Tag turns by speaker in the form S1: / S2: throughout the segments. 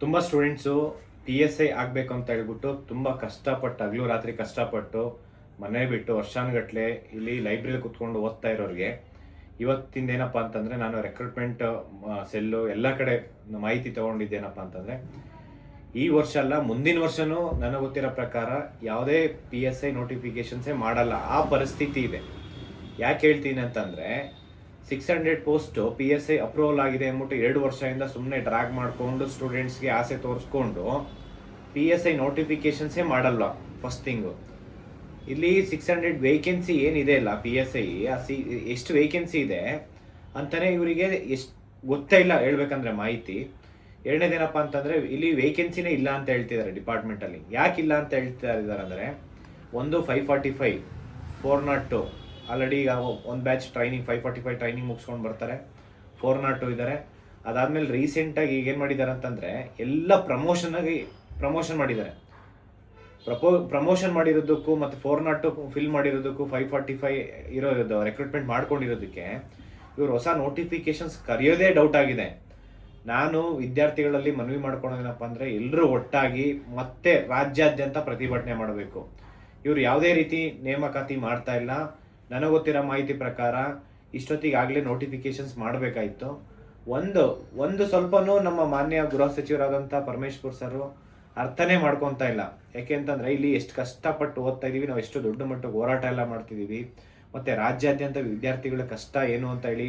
S1: ತುಂಬ students P S I ಆಗಬೇಕು ಅಂತ ಹೇಳ್ಬಿಟ್ಟು ತುಂಬ ಕಷ್ಟಪಟ್ಟು, ಹಗಲು ರಾತ್ರಿ ಕಷ್ಟಪಟ್ಟು ಮನೆ ಬಿಟ್ಟು ವರ್ಷಾನುಗಟ್ಲೆ ಇಲ್ಲಿ ಲೈಬ್ರರಿ ಕುತ್ಕೊಂಡು ಓದ್ತಾ ಇರೋರಿಗೆ ಇವತ್ತಿಂದ ಏನಪ್ಪ ಅಂತಂದರೆ ನಾನು ರೆಕ್ರೂಟ್ಮೆಂಟ್ ಸೆಲ್ಲು ಎಲ್ಲ ಕಡೆ ಮಾಹಿತಿ ತೊಗೊಂಡಿದ್ದೇನಪ್ಪ ಅಂತಂದರೆ ಈ ವರ್ಷ ಅಲ್ಲ, ಮುಂದಿನ ವರ್ಷನೂ ನನಗೆ ಗೊತ್ತಿರೋ ಪ್ರಕಾರ ಯಾವುದೇ ಪಿ ಎಸ್ ಐ ನೋಟಿಫಿಕೇಷನ್ಸೇ ಮಾಡಲ್ಲ. ಆ ಪರಿಸ್ಥಿತಿ ಇದೆ. ಯಾಕೆ ಹೇಳ್ತೀನಿ ಅಂತಂದರೆ six hundred post P S I approval ಆಗಿದೆ ಅಂದ್ಬಿಟ್ಟು ಎರಡು ವರ್ಷದಿಂದ ಸುಮ್ಮನೆ ಡ್ರ್ಯಾಗ್ ಮಾಡಿಕೊಂಡು ಸ್ಟೂಡೆಂಟ್ಸ್ಗೆ ಆಸೆ ತೋರಿಸ್ಕೊಂಡು ಪಿ ಎಸ್ ಐ ನೋಟಿಫಿಕೇಶನ್ಸೇ ಮಾಡಲ್ಲ ಫಸ್ಟ್ ಥಿಂಗು ಇಲ್ಲಿ ಸಿಕ್ಸ್ ಹಂಡ್ರೆಡ್ ವೇಕೆನ್ಸಿ ಏನಿದೆ ಅಲ್ಲ ಪಿ ಎಸ್ ಐ ಸಿ ಎಷ್ಟು ವೇಕೆನ್ಸಿ ಇದೆ ಅಂತಲೇ ಇವರಿಗೆ ಎಷ್ಟು ಗೊತ್ತೇ ಇಲ್ಲ ಹೇಳ್ಬೇಕಂದ್ರೆ ಮಾಹಿತಿ. ಎರಡನೇದೇನಪ್ಪ ಅಂತಂದ್ರೆ ಇಲ್ಲಿ ವೇಕೆನ್ಸಿನೇ ಇಲ್ಲ ಅಂತ ಹೇಳ್ತಿದ್ದಾರೆ ಡಿಪಾರ್ಟ್ಮೆಂಟಲ್ಲಿ ಯಾಕೆ ಇಲ್ಲ ಅಂತ ಹೇಳ್ತಾ ಇದ್ದಾರೆ ಅಂದರೆ, ಒಂದು five forty five four nought two already ಈಗ ಒಂದು batch training five forty five training ಮುಗಿಸ್ಕೊಂಡು ಬರ್ತಾರೆ. ಫೋರ್ ನಾಟ್ ಟು ಇದ್ದಾರೆ ಅದಾದಮೇಲೆ ರೀಸೆಂಟಾಗಿ ಈಗ ಏನು ಮಾಡಿದ್ದಾರೆ ಅಂತಂದರೆ, ಎಲ್ಲ ಪ್ರಮೋಷನಾಗಿ ಪ್ರಮೋಷನ್ ಮಾಡಿದ್ದಾರೆ ಪ್ರಪೋ ಪ್ರಮೋಷನ್ ಮಾಡಿರೋದಕ್ಕೂ ಮತ್ತು ಫೋರ್ ನಾಟ್ ಟು ಫಿಲ್ ಮಾಡಿರೋದಕ್ಕೂ ಫೈವ್ ಫಾರ್ಟಿ ಫೈವ್ ಇರೋದು ರೆಕ್ರೂಟ್ಮೆಂಟ್ ಮಾಡ್ಕೊಂಡಿರೋದಕ್ಕೆ ಇವರು ಹೊಸ ನೋಟಿಫಿಕೇಶನ್ಸ್ ಕರೆಯೋದೇ ಡೌಟ್ ಆಗಿದೆ. ನಾನು ವಿದ್ಯಾರ್ಥಿಗಳಲ್ಲಿ ಮನವಿ ಮಾಡ್ಕೊಳೋದೇನಪ್ಪ ಅಂದರೆ ಎಲ್ಲರೂ ಒಟ್ಟಾಗಿ ಮತ್ತೆ ರಾಜ್ಯಾದ್ಯಂತ ಪ್ರತಿಭಟನೆ ಮಾಡಬೇಕು. ಇವರು ಯಾವುದೇ ರೀತಿ ನೇಮಕಾತಿ ಮಾಡ್ತಾ ಇಲ್ಲ. ನನಗೆ ಗೊತ್ತಿರೋ ಮಾಹಿತಿ ಪ್ರಕಾರ ಇಷ್ಟೊತ್ತಿಗೆ ಆಗಲೇ ನೋಟಿಫಿಕೇಶನ್ಸ್ ಮಾಡಬೇಕಾಯಿತು. ಒಂದು ಒಂದು ಸ್ವಲ್ಪನೂ ನಮ್ಮ ಮಾನ್ಯ ಗೃಹ ಸಚಿವರಾದಂಥ ಪರಮೇಶ್ವರ್ ಸರ್ ಅರ್ಥನೇ ಮಾಡ್ಕೊತಾ ಇಲ್ಲ. ಯಾಕೆ ಅಂತಂದ್ರೆ ಇಲ್ಲಿ ಎಷ್ಟು ಕಷ್ಟಪಟ್ಟು ಓದ್ತಾ ಇದೀವಿ, ನಾವು ಎಷ್ಟು ದೊಡ್ಡ ಮಟ್ಟಕ್ಕೆ ಹೋರಾಟ ಎಲ್ಲ ಮಾಡ್ತಿದೀವಿ. ಮತ್ತೆ ರಾಜ್ಯಾದ್ಯಂತ ವಿದ್ಯಾರ್ಥಿಗಳ ಕಷ್ಟ ಏನು ಅಂತ ಹೇಳಿ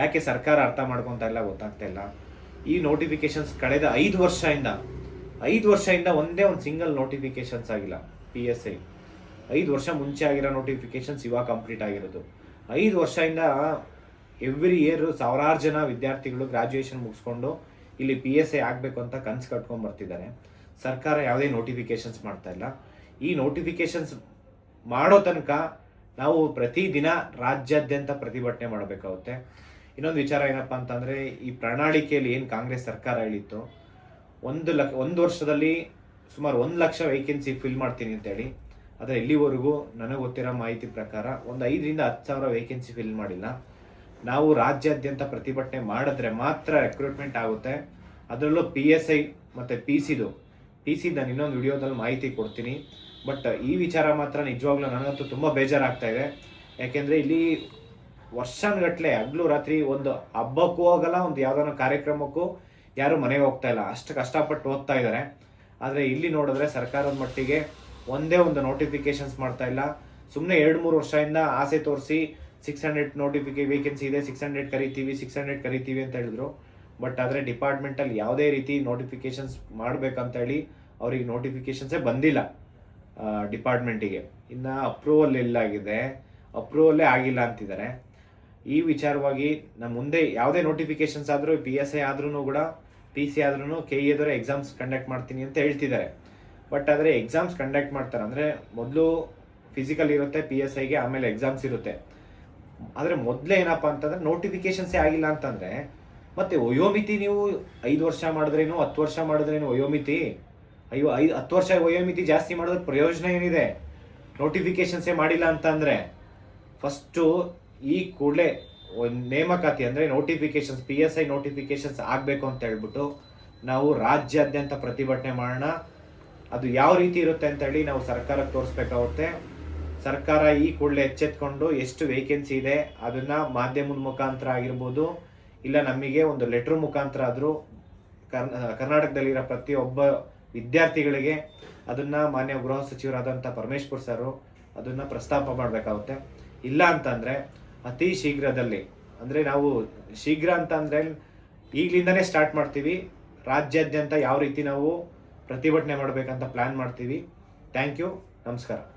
S1: ಯಾಕೆ ಸರ್ಕಾರ ಅರ್ಥ ಮಾಡ್ಕೊತಾ ಇಲ್ಲ ಗೊತ್ತಾಗ್ತಾ ಇಲ್ಲ. ಈ ನೋಟಿಫಿಕೇಶನ್ಸ್ ಕಳೆದ ಐದು ವರ್ಷದಿಂದ ಐದು ವರ್ಷದಿಂದ ಒಂದೇ ಒಂದು ಸಿಂಗಲ್ ನೋಟಿಫಿಕೇಶನ್ಸ್ ಆಗಿಲ್ಲ ಪಿ ಎಸ್ ಐ ಐದು ವರ್ಷ ಮುಂಚೆ ಆಗಿರೋ ನೋಟಿಫಿಕೇಶನ್ಸ್ ಇವಾಗ ಕಂಪ್ಲೀಟ್ ಆಗಿರೋದು. ಐದು ವರ್ಷದಿಂದ ಎವ್ರಿ ಇಯರ್ ಸಾವಿರಾರು ಜನ ವಿದ್ಯಾರ್ಥಿಗಳು ಗ್ರಾಜುಯೇಷನ್ ಮುಗಿಸ್ಕೊಂಡು ಇಲ್ಲಿ ಪಿ ಎಸ್ ಐ ಆಗಬೇಕು ಅಂತ ಕನ್ಸು ಕಟ್ಕೊಂಡು ಬರ್ತಿದ್ದಾರೆ. ಸರ್ಕಾರ ಯಾವುದೇ ನೋಟಿಫಿಕೇಶನ್ಸ್ ಮಾಡ್ತಾ ಇಲ್ಲ. ಈ ನೋಟಿಫಿಕೇಶನ್ಸ್ ಮಾಡೋ ತನಕ ನಾವು ಪ್ರತಿದಿನ ರಾಜ್ಯಾದ್ಯಂತ ಪ್ರತಿಭಟನೆ ಮಾಡಬೇಕಾಗುತ್ತೆ. ಇನ್ನೊಂದು ವಿಚಾರ ಏನಪ್ಪ ಅಂತಂದರೆ, ಈ ಪ್ರಣಾಳಿಕೆಯಲ್ಲಿ ಏನು ಕಾಂಗ್ರೆಸ್ ಸರ್ಕಾರ ಹೇಳಿತ್ತು? ಒಂದು ಲಕ್ಷ, ಒಂದು ವರ್ಷದಲ್ಲಿ ಸುಮಾರು ಒಂದು ಲಕ್ಷ ವೇಕೆನ್ಸಿ ಫಿಲ್ ಮಾಡ್ತೀನಿ ಅಂತೇಳಿ. ಆದರೆ ಇಲ್ಲಿವರೆಗೂ ನನಗೆ ಗೊತ್ತಿರೋ ಮಾಹಿತಿ ಪ್ರಕಾರ ಒಂದು ಐದರಿಂದ ಹತ್ತು ಸಾವಿರ ವೇಕೆನ್ಸಿ ಫಿಲ್ ಮಾಡಿಲ್ಲ. ನಾವು ರಾಜ್ಯಾದ್ಯಂತ ಪ್ರತಿಭಟನೆ ಮಾಡಿದ್ರೆ ಮಾತ್ರ ರೆಕ್ರೂಟ್ಮೆಂಟ್ ಆಗುತ್ತೆ. ಅದರಲ್ಲೂ ಪಿ ಎಸ್ ಐ ಮತ್ತು ಪಿ ಸಿದು ಪಿ ಸಿ ನಾನು ಇನ್ನೊಂದು ವಿಡಿಯೋದಲ್ಲಿ ಮಾಹಿತಿ ಕೊಡ್ತೀನಿ. ಬಟ್ ಈ ವಿಚಾರ ಮಾತ್ರ ನಿಜವಾಗ್ಲೂ ನನಗಂತೂ ತುಂಬ ಬೇಜಾರಾಗ್ತಾ ಇದೆ. ಯಾಕೆಂದರೆ ಇಲ್ಲಿ ವರ್ಷಾನುಗಟ್ಲೆ ಹಗ್ಲು ರಾತ್ರಿ ಒಂದು ಹಬ್ಬಕ್ಕೂ ಹೋಗಲ್ಲ ಒಂದು ಯಾವ್ದಾನ ಕಾರ್ಯಕ್ರಮಕ್ಕೂ ಯಾರು ಮನೆಗೆ ಹೋಗ್ತಾ ಇಲ್ಲ. ಅಷ್ಟು ಕಷ್ಟಪಟ್ಟು ಓದ್ತಾ ಇದ್ದಾರೆ. ಆದರೆ ಇಲ್ಲಿ ನೋಡಿದ್ರೆ ಸರ್ಕಾರದ ಮಟ್ಟಿಗೆ ಒಂದೇ ಒಂದು ನೋಟಿಫಿಕೇಶನ್ಸ್ ಮಾಡ್ತಾ ಇಲ್ಲ. ಸುಮ್ಮನೆ ಎರಡು ಮೂರು ವರ್ಷದಿಂದ ಆಸೆ ತೋರಿಸಿ ಸಿಕ್ಸ್ ಹಂಡ್ರೆಡ್ ನೋಟಿಫಿಕೇ ವೇಕೆನ್ಸಿ ಇದೆ ಸಿಕ್ಸ್ ಹಂಡ್ರೆಡ್ ಕರಿತೀವಿ ಸಿಕ್ಸ್ ಹಂಡ್ರೆಡ್ ಕರಿತೀವಿ ಅಂತ ಹೇಳಿದ್ರು. ಬಟ್ ಆದರೆ ಡಿಪಾರ್ಟ್ಮೆಂಟಲ್ಲಿ ಯಾವುದೇ ರೀತಿ ನೋಟಿಫಿಕೇಶನ್ಸ್ ಮಾಡಬೇಕಂತ ಹೇಳಿ ಅವ್ರಿಗೆ ನೋಟಿಫಿಕೇಶನ್ಸೇ ಬಂದಿಲ್ಲ ಡಿಪಾರ್ಟ್ಮೆಂಟಿಗೆ ಇನ್ನು ಅಪ್ರೂವಲ್ ಎಲ್ಲಾಗಿದೆ ಅಪ್ರೂವಲ್ಲೇ ಆಗಿಲ್ಲ ಅಂತಿದ್ದಾರೆ. ಈ ವಿಚಾರವಾಗಿ ನಮ್ಮ ಮುಂದೆ ಯಾವುದೇ ನೋಟಿಫಿಕೇಶನ್ಸ್ ಆದರೂ ಪಿ ಎಸ್ ಐ ಆದ್ರೂ ಕೂಡ ಪಿ ಸಿ ಆದ್ರೂ ಕೆ ಇ ಎದುರು ಎಕ್ಸಾಮ್ಸ್ ಕಂಡಕ್ಟ್ ಮಾಡ್ತೀನಿ ಅಂತ ಹೇಳ್ತಿದ್ದಾರೆ. ಬಟ್ ಆದರೆ ಎಕ್ಸಾಮ್ಸ್ ಕಂಡಕ್ಟ್ ಮಾಡ್ತಾರೆ. ಅಂದರೆ ಮೊದಲು ಫಿಸಿಕಲ್ ಇರುತ್ತೆ ಪಿ ಎಸ್ ಐಗೆ ಆಮೇಲೆ ಎಕ್ಸಾಮ್ಸ್ ಇರುತ್ತೆ. ಆದರೆ ಮೊದಲೇ ಏನಪ್ಪ ಅಂತಂದ್ರೆ ನೋಟಿಫಿಕೇಶನ್ಸೇ ಆಗಿಲ್ಲ ಅಂತಂದರೆ ಮತ್ತೆ ವಯೋಮಿತಿ ನೀವು ಐದು ವರ್ಷ ಮಾಡಿದ್ರೇನು, ಹತ್ತು ವರ್ಷ ಮಾಡಿದ್ರೇನು ವಯೋಮಿತಿ ಅಯ್ಯೋ, ಐದು, ಹತ್ತು ವರ್ಷ ವಯೋಮಿತಿ ಜಾಸ್ತಿ ಮಾಡಿದ್ರೆ ಪ್ರಯೋಜನ ಏನಿದೆ? ನೋಟಿಫಿಕೇಶನ್ಸೇ ಮಾಡಿಲ್ಲ ಅಂತಂದರೆ ಫಸ್ಟು ಈ ಕೂಡಲೇ ನೇಮಕಾತಿ ಅಂದರೆ notifications P S I notifications ಆಗಬೇಕು ಅಂತ ಹೇಳ್ಬಿಟ್ಟು ನಾವು ರಾಜ್ಯಾದ್ಯಂತ ಪ್ರತಿಭಟನೆ ಮಾಡೋಣ. ಅದು ಯಾವ ರೀತಿ ಇರುತ್ತೆ ಅಂತ ಹೇಳಿ ನಾವು ಸರ್ಕಾರಕ್ಕೆ ತೋರಿಸ್ಬೇಕಾಗುತ್ತೆ. ಸರ್ಕಾರ ಈ ಕೂಡಲೇ ಎಚ್ಚೆತ್ಕೊಂಡು ಎಷ್ಟು ವೇಕೆನ್ಸಿ ಇದೆ, ಅದನ್ನ ಮಾಧ್ಯಮದ ಮುಖಾಂತರ ಆಗಿರ್ಬೋದು, ಇಲ್ಲ ನಮಗೆ ಒಂದು ಲೆಟ್ರ್ ಮುಖಾಂತರ ಆದರೂ ಕರ್ನಾಟಕದಲ್ಲಿರೋ ಪ್ರತಿಯೊಬ್ಬ ವಿದ್ಯಾರ್ಥಿಗಳಿಗೆ ಅದನ್ನ ಮಾನ್ಯ ಗೃಹ ಸಚಿವರಾದಂಥ ಪರಮೇಶ್ವರ್ ಸರು ಅದನ್ನ ಪ್ರಸ್ತಾಪ ಮಾಡಬೇಕಾಗುತ್ತೆ. ಇಲ್ಲ ಅಂತಂದ್ರೆ ಅತಿ ಶೀಘ್ರದಲ್ಲಿ, ಅಂದ್ರೆ ನಾವು ಶೀಘ್ರ ಅಂತ ಅಂದ್ರೆ ಈಗಲಿಂದನೇ ಸ್ಟಾರ್ಟ್ ಮಾಡ್ತೀವಿ. ರಾಜ್ಯಾದ್ಯಂತ ಯಾವ ರೀತಿ ನಾವು ಪ್ರತಿಭಟನೆ ಮಾಡಬೇಕಂತ ಪ್ಲಾನ್ ಮಾಡ್ತೀವಿ. ಥ್ಯಾಂಕ್ ಯು ನಮಸ್ಕಾರ.